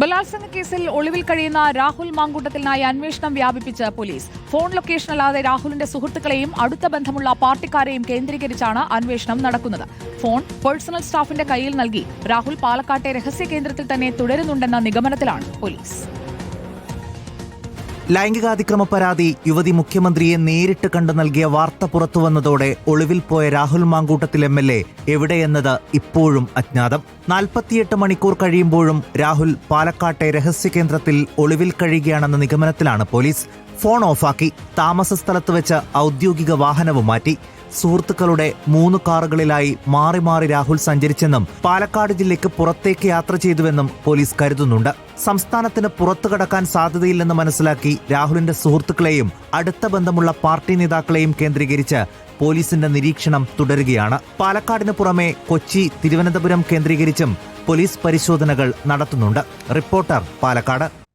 ബലാത്സംഗ കേസിൽ ഒളിവിൽ കഴിയുന്ന രാഹുൽ മാങ്കൂട്ടത്തിനായി അന്വേഷണം വ്യാപിപ്പിച്ച് പോലീസ്. ഫോൺ ലൊക്കേഷൻ അല്ലാതെ രാഹുലിന്റെ സുഹൃത്തുക്കളെയും അടുത്ത ബന്ധമുള്ള പാർട്ടിക്കാരെയും കേന്ദ്രീകരിച്ചാണ് അന്വേഷണം നടക്കുന്നത്. ഫോൺ പേഴ്സണൽ സ്റ്റാഫിന്റെ കയ്യിൽ നൽകി. രാഹുൽ പാലക്കാട്ടെ രഹസ്യ കേന്ദ്രത്തിൽ തന്നെ തുടരുന്നുണ്ടെന്ന നിഗമനത്തിലാണ് പോലീസ്. ലൈംഗികാതിക്രമ പരാതി യുവതി മുഖ്യമന്ത്രിയെ നേരിട്ട് കണ്ടു നൽകിയ വാർത്ത പുറത്തുവന്നതോടെ ഒളിവിൽ പോയ Rahul Mamkootathil M L A എവിടെയെന്നത് ഇപ്പോഴും അജ്ഞാതം. നാൽപ്പത്തിയെട്ട് മണിക്കൂർ കഴിയുമ്പോഴും രാഹുൽ പാലക്കാട്ടെ രഹസ്യ കേന്ദ്രത്തിൽ ഒളിവിൽ കഴിയുകയാണെന്ന നിഗമനത്തിലാണ് പോലീസ്. ഫോൺ ഓഫാക്കി താമസ സ്ഥലത്ത് വെച്ച് ഔദ്യോഗിക വാഹനവും മാറ്റി. സുഹൃത്തുക്കളുടെ മൂന്ന് കാറുകളിലായി മാറി മാറി രാഹുൽ സഞ്ചരിച്ചെന്നും പാലക്കാട് ജില്ലയ്ക്ക് പുറത്തേക്ക് യാത്ര ചെയ്തുവെന്നും പോലീസ് കരുതുന്നുണ്ട്. സംസ്ഥാനത്തിന് പുറത്തു കടക്കാൻ സാധ്യതയില്ലെന്ന് മനസ്സിലാക്കി രാഹുലിന്റെ സുഹൃത്തുക്കളെയും അടുത്ത ബന്ധമുള്ള പാർട്ടി നേതാക്കളെയും കേന്ദ്രീകരിച്ച് പോലീസിന്റെ നിരീക്ഷണം തുടരുകയാണ്. പാലക്കാടിന് പുറമെ കൊച്ചി തിരുവനന്തപുരം കേന്ദ്രീകരിച്ചും പോലീസ് പരിശോധനകൾ നടത്തുന്നുണ്ട്. റിപ്പോർട്ടർ പാലക്കാട്.